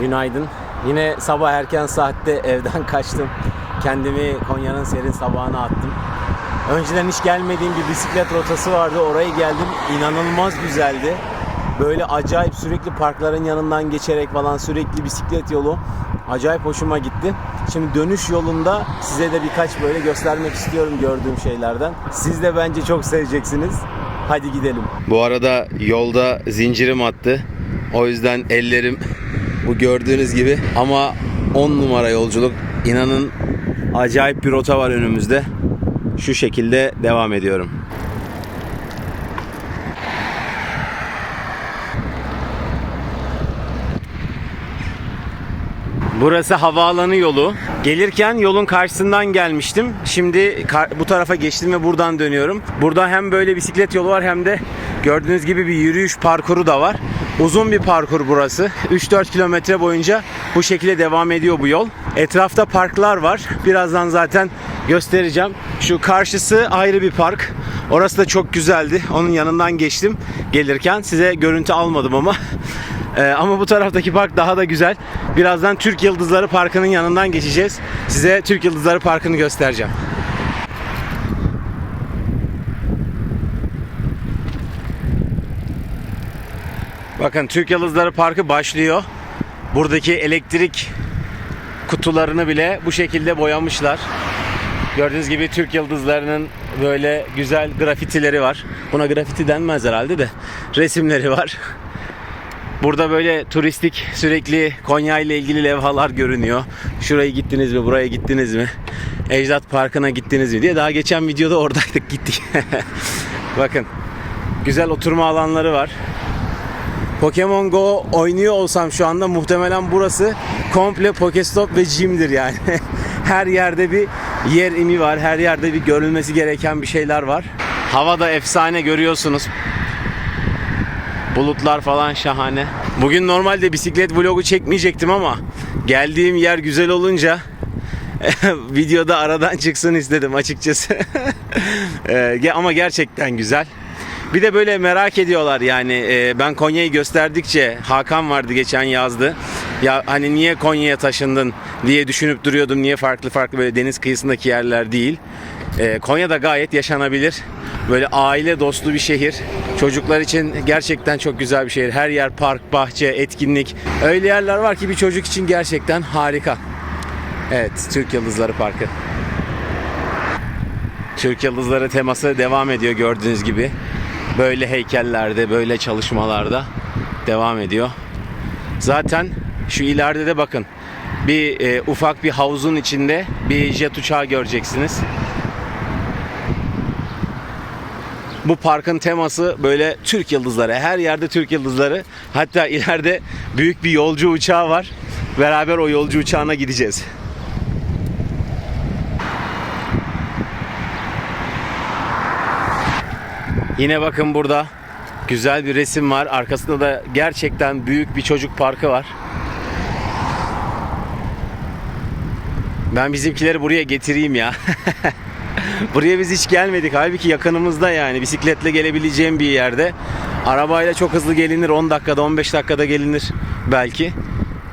Günaydın. Yine sabah erken saatte evden kaçtım. Kendimi Konya'nın serin sabahına attım. Önceden hiç gelmediğim bir bisiklet rotası vardı. Oraya geldim. İnanılmaz güzeldi. Böyle acayip sürekli parkların yanından geçerek falan sürekli bisiklet yolu. Acayip hoşuma gitti. Şimdi dönüş yolunda size de birkaç böyle göstermek istiyorum gördüğüm şeylerden. Siz de bence çok seveceksiniz. Hadi gidelim. Bu arada yolda zincirim attı. O yüzden ellerim bu gördüğünüz gibi ama 10 numara yolculuk. İnanın acayip bir rota var önümüzde. Şu şekilde devam ediyorum. Burası havaalanı yolu. Gelirken yolun karşısından gelmiştim. Şimdi bu tarafa geçtim ve buradan dönüyorum. Burada hem böyle bisiklet yolu var hem de gördüğünüz gibi bir yürüyüş parkuru da var. Uzun bir parkur burası. 3-4 kilometre boyunca bu şekilde devam ediyor bu yol. Etrafta parklar var. Birazdan zaten göstereceğim. Şu karşısı ayrı bir park. Orası da çok güzeldi. Onun yanından geçtim gelirken. Size görüntü almadım ama. Ee, ama bu taraftaki park daha da güzel. Birazdan Türk Yıldızları Parkı'nın yanından geçeceğiz. Size Türk Yıldızları Parkı'nı göstereceğim. Bakın Türk Yıldızları Parkı başlıyor. Buradaki elektrik kutularını bile bu şekilde boyamışlar. Gördüğünüz gibi Türk yıldızlarının böyle güzel grafitileri var. Buna grafiti denmez herhalde de resimleri var. Burada böyle turistik sürekli Konya ile ilgili levhalar görünüyor. Şuraya gittiniz mi, buraya gittiniz mi? Ecdat Parkı'na gittiniz mi diye. Daha geçen videoda oradaydık gittik. Bakın güzel oturma alanları var. Pokemon Go oynuyor olsam şu anda muhtemelen burası komple Pokestop ve Gym'dir yani. her yerde bir yer imi var. Her yerde bir görülmesi gereken bir şeyler var. Hava da efsane görüyorsunuz. Bulutlar falan şahane. Bugün normalde bisiklet vlogu çekmeyecektim ama geldiğim yer güzel olunca videoda aradan çıksın istedim açıkçası. Ee, ama gerçekten güzel. Bir de böyle merak ediyorlar yani e, ben Konya'yı gösterdikçe Hakan vardı geçen yazdı. Ya hani niye Konya'ya taşındın diye düşünüp duruyordum. Niye farklı farklı böyle deniz kıyısındaki yerler değil. E, Konya da gayet yaşanabilir. Böyle aile dostu bir şehir. Çocuklar için gerçekten çok güzel bir şehir. Her yer park, bahçe, etkinlik. Öyle yerler var ki bir çocuk için gerçekten harika. Evet, Türk Yıldızları Parkı. Türk Yıldızları teması devam ediyor gördüğünüz gibi. Böyle heykellerde, böyle çalışmalarda devam ediyor. Zaten şu ileride de bakın bir e, ufak bir havuzun içinde bir jet uçağı göreceksiniz. Bu parkın teması böyle Türk yıldızları. Her yerde Türk yıldızları. Hatta ileride büyük bir yolcu uçağı var. Beraber o yolcu uçağına gideceğiz. Yine bakın burada güzel bir resim var. Arkasında da gerçekten büyük bir çocuk parkı var. Ben bizimkileri buraya getireyim ya. buraya biz hiç gelmedik. Halbuki yakınımızda yani bisikletle gelebileceğim bir yerde. Arabayla çok hızlı gelinir. 10 dakikada 15 dakikada gelinir belki.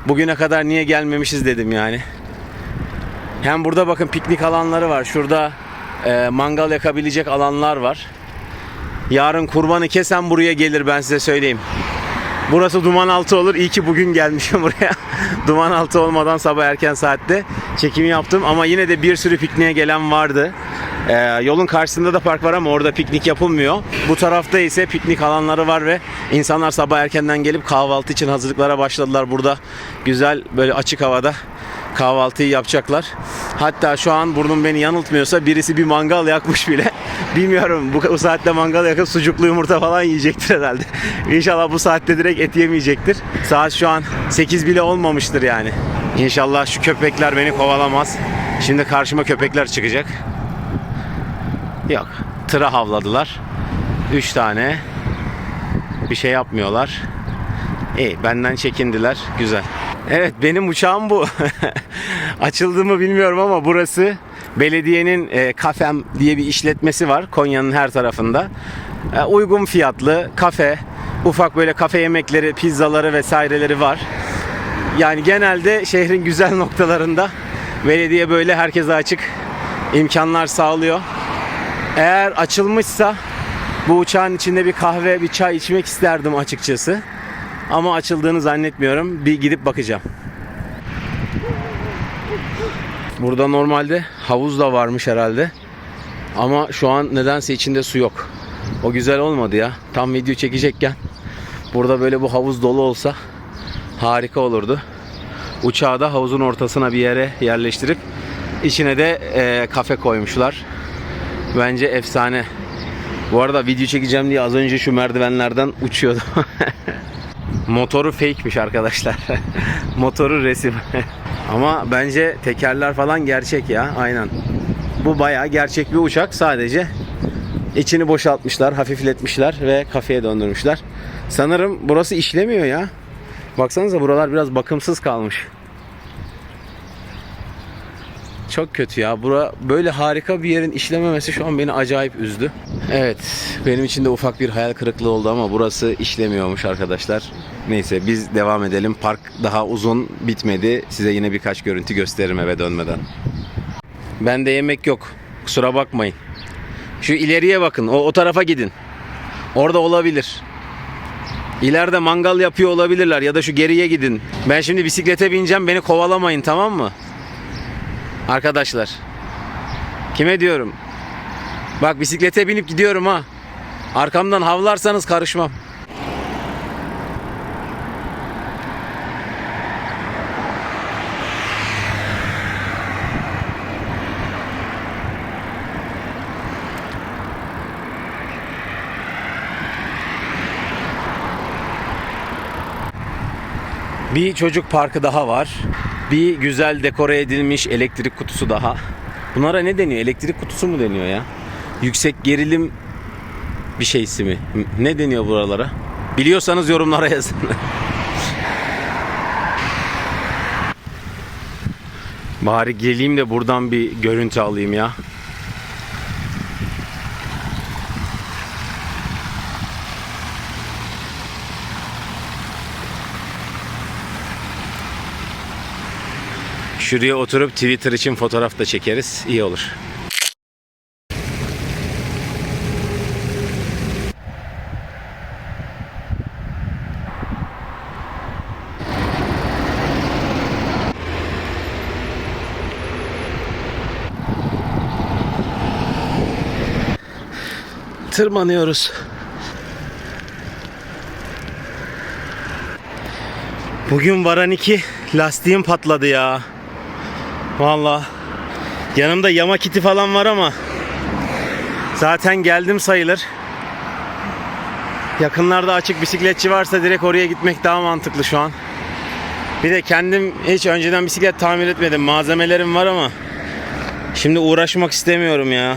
Bugüne kadar niye gelmemişiz dedim yani. Hem burada bakın piknik alanları var. Şurada e, mangal yakabilecek alanlar var. Yarın kurbanı kesen buraya gelir ben size söyleyeyim. Burası duman altı olur. İyi ki bugün gelmişim buraya. duman altı olmadan sabah erken saatte çekim yaptım ama yine de bir sürü pikniğe gelen vardı. Ee, yolun karşısında da park var ama orada piknik yapılmıyor. Bu tarafta ise piknik alanları var ve insanlar sabah erkenden gelip kahvaltı için hazırlıklara başladılar burada. Güzel böyle açık havada kahvaltıyı yapacaklar. Hatta şu an burnum beni yanıltmıyorsa birisi bir mangal yakmış bile. Bilmiyorum bu, bu saatte mangal yakıp sucuklu yumurta falan yiyecektir herhalde. İnşallah bu saatte direkt et yemeyecektir. Saat şu an 8 bile olmamıştır yani. İnşallah şu köpekler beni kovalamaz. Şimdi karşıma köpekler çıkacak. Yok. Tıra havladılar. 3 tane. Bir şey yapmıyorlar. İyi benden çekindiler. Güzel. Evet benim uçağım bu. Açıldı mı bilmiyorum ama burası belediyenin e, kafem diye bir işletmesi var Konya'nın her tarafında. E, uygun fiyatlı kafe, ufak böyle kafe yemekleri, pizzaları vesaireleri var. Yani genelde şehrin güzel noktalarında belediye böyle herkese açık imkanlar sağlıyor. Eğer açılmışsa bu uçağın içinde bir kahve, bir çay içmek isterdim açıkçası. Ama açıldığını zannetmiyorum. Bir gidip bakacağım. Burada normalde havuz da varmış herhalde. Ama şu an nedense içinde su yok. O güzel olmadı ya. Tam video çekecekken burada böyle bu havuz dolu olsa harika olurdu. Uçağı da havuzun ortasına bir yere yerleştirip içine de e, kafe koymuşlar. Bence efsane. Bu arada video çekeceğim diye az önce şu merdivenlerden uçuyordum. Motoru fake'miş arkadaşlar. Motoru resim. Ama bence tekerler falan gerçek ya. Aynen. Bu bayağı gerçek bir uçak. Sadece içini boşaltmışlar, hafifletmişler ve kafeye döndürmüşler. Sanırım burası işlemiyor ya. Baksanıza buralar biraz bakımsız kalmış. Çok kötü ya. Bura böyle harika bir yerin işlememesi şu an beni acayip üzdü. Evet, benim için de ufak bir hayal kırıklığı oldu ama burası işlemiyormuş arkadaşlar. Neyse biz devam edelim. Park daha uzun bitmedi. Size yine birkaç görüntü gösteririm eve dönmeden. Bende yemek yok. Kusura bakmayın. Şu ileriye bakın. O, o tarafa gidin. Orada olabilir. İleride mangal yapıyor olabilirler ya da şu geriye gidin. Ben şimdi bisiklete bineceğim. Beni kovalamayın tamam mı? Arkadaşlar. Kime diyorum? Bak bisiklete binip gidiyorum ha. Arkamdan havlarsanız karışmam. Bir çocuk parkı daha var. Bir güzel dekore edilmiş elektrik kutusu daha. Bunlara ne deniyor? Elektrik kutusu mu deniyor ya? Yüksek gerilim bir şeysi mi? Ne deniyor buralara? Biliyorsanız yorumlara yazın. Bari geleyim de buradan bir görüntü alayım ya. Şuraya oturup Twitter için fotoğraf da çekeriz. İyi olur. Tırmanıyoruz. Bugün varan iki lastiğim patladı ya. Valla. Yanımda yama kiti falan var ama zaten geldim sayılır. Yakınlarda açık bisikletçi varsa direkt oraya gitmek daha mantıklı şu an. Bir de kendim hiç önceden bisiklet tamir etmedim. Malzemelerim var ama şimdi uğraşmak istemiyorum ya.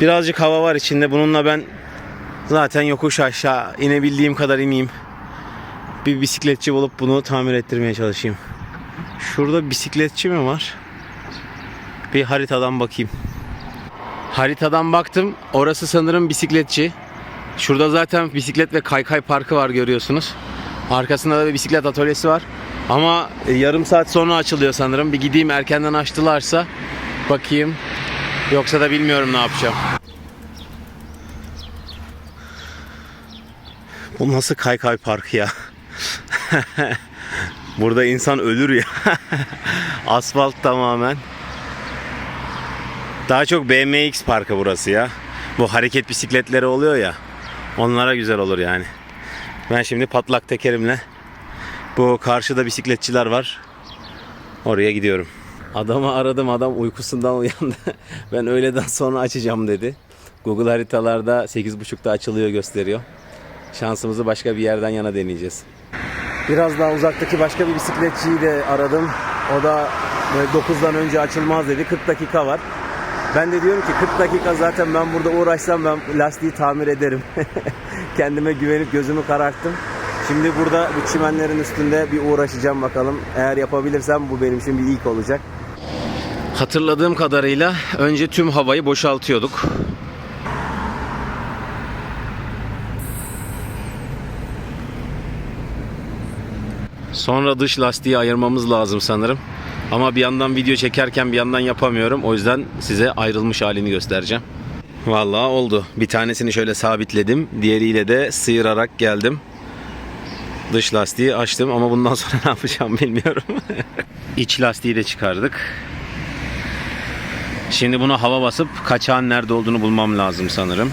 Birazcık hava var içinde. Bununla ben zaten yokuş aşağı inebildiğim kadar ineyim. Bir bisikletçi bulup bunu tamir ettirmeye çalışayım. Şurada bisikletçi mi var? Bir haritadan bakayım. Haritadan baktım. Orası sanırım bisikletçi. Şurada zaten bisiklet ve kaykay parkı var görüyorsunuz. Arkasında da bir bisiklet atölyesi var. Ama e, yarım saat sonra açılıyor sanırım. Bir gideyim erkenden açtılarsa bakayım. Yoksa da bilmiyorum ne yapacağım. Bu nasıl kaykay parkı ya? Burada insan ölür ya. Asfalt tamamen. Daha çok BMX parkı burası ya. Bu hareket bisikletleri oluyor ya. Onlara güzel olur yani. Ben şimdi patlak tekerimle bu karşıda bisikletçiler var. Oraya gidiyorum. Adamı aradım adam uykusundan uyandı. ben öğleden sonra açacağım dedi. Google haritalarda 8.30'da açılıyor gösteriyor. Şansımızı başka bir yerden yana deneyeceğiz. Biraz daha uzaktaki başka bir bisikletçiyi de aradım. O da böyle 9'dan önce açılmaz dedi. 40 dakika var. Ben de diyorum ki 40 dakika zaten ben burada uğraşsam ben lastiği tamir ederim. Kendime güvenip gözümü kararttım. Şimdi burada bu çimenlerin üstünde bir uğraşacağım bakalım. Eğer yapabilirsem bu benim için bir ilk olacak. Hatırladığım kadarıyla önce tüm havayı boşaltıyorduk. Sonra dış lastiği ayırmamız lazım sanırım. Ama bir yandan video çekerken bir yandan yapamıyorum. O yüzden size ayrılmış halini göstereceğim. Vallahi oldu. Bir tanesini şöyle sabitledim. Diğeriyle de sıyırarak geldim. Dış lastiği açtım ama bundan sonra ne yapacağım bilmiyorum. İç lastiği de çıkardık. Şimdi buna hava basıp kaçağın nerede olduğunu bulmam lazım sanırım.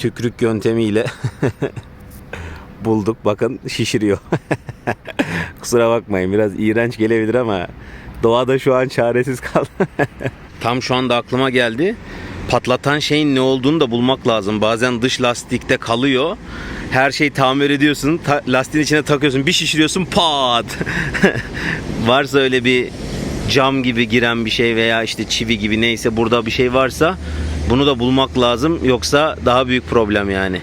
Tükrük yöntemiyle bulduk. Bakın şişiriyor. Kusura bakmayın biraz iğrenç gelebilir ama doğada şu an çaresiz kaldı. Tam şu anda aklıma geldi. Patlatan şeyin ne olduğunu da bulmak lazım. Bazen dış lastikte kalıyor. Her şeyi tamir ediyorsun. ta- lastiğin içine takıyorsun. Bir şişiriyorsun pat. varsa öyle bir cam gibi giren bir şey veya işte çivi gibi neyse burada bir şey varsa bunu da bulmak lazım. Yoksa daha büyük problem yani.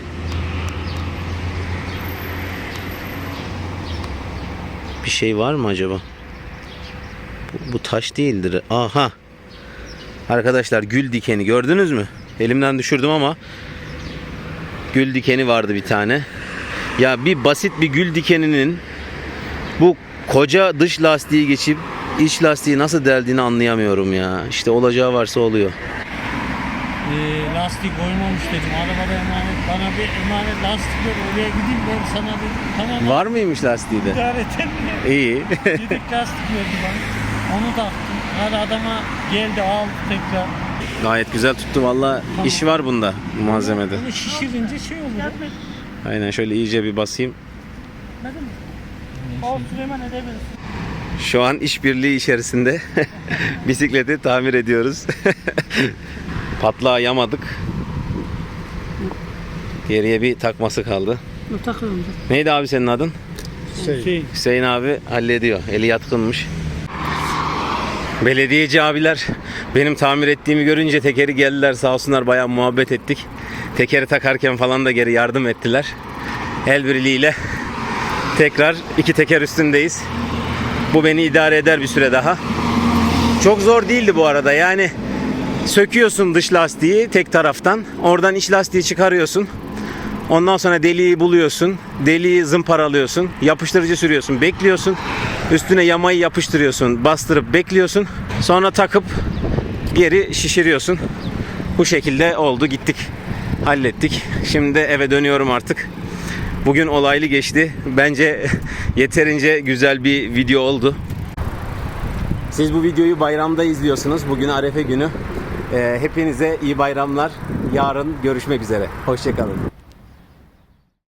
Bir şey var mı acaba? Bu, bu taş değildir. Aha. Arkadaşlar gül dikeni gördünüz mü? Elimden düşürdüm ama gül dikeni vardı bir tane. Ya bir basit bir gül dikeninin bu koca dış lastiği geçip iç lastiği nasıl deldiğini anlayamıyorum ya. İşte olacağı varsa oluyor. Ee, lastik koymamış dedim. Arabada emanet. Bana bir emanet lastik ver. Oraya gideyim ben sana dedim. Tamam. Var mıymış lastiği de? İdare et. İyi. Dedik lastik verdi bana. Onu taktım. Hadi adama geldi aldı tekrar. Gayet güzel tuttu valla. iş var bunda bu malzemede. Bunu şişirince şey oluyor. Aynen şöyle iyice bir basayım. Al. Şu an işbirliği içerisinde bisikleti tamir ediyoruz. Patlağı yamadık. Geriye bir takması kaldı. Takıyorum. Neydi abi senin adın? Şey. Hüseyin abi hallediyor. Eli yatkınmış. Belediyeci abiler benim tamir ettiğimi görünce tekeri geldiler sağ olsunlar bayağı muhabbet ettik. Tekeri takarken falan da geri yardım ettiler. El birliğiyle tekrar iki teker üstündeyiz. Bu beni idare eder bir süre daha. Çok zor değildi bu arada yani söküyorsun dış lastiği tek taraftan oradan iç lastiği çıkarıyorsun. Ondan sonra deliği buluyorsun. Deliği zımparalıyorsun. Yapıştırıcı sürüyorsun. Bekliyorsun. Üstüne yamayı yapıştırıyorsun. Bastırıp bekliyorsun. Sonra takıp geri şişiriyorsun. Bu şekilde oldu gittik. Hallettik. Şimdi eve dönüyorum artık. Bugün olaylı geçti. Bence yeterince güzel bir video oldu. Siz bu videoyu bayramda izliyorsunuz. Bugün Arefe günü. Ee, hepinize iyi bayramlar. Yarın görüşmek üzere. Hoşçakalın.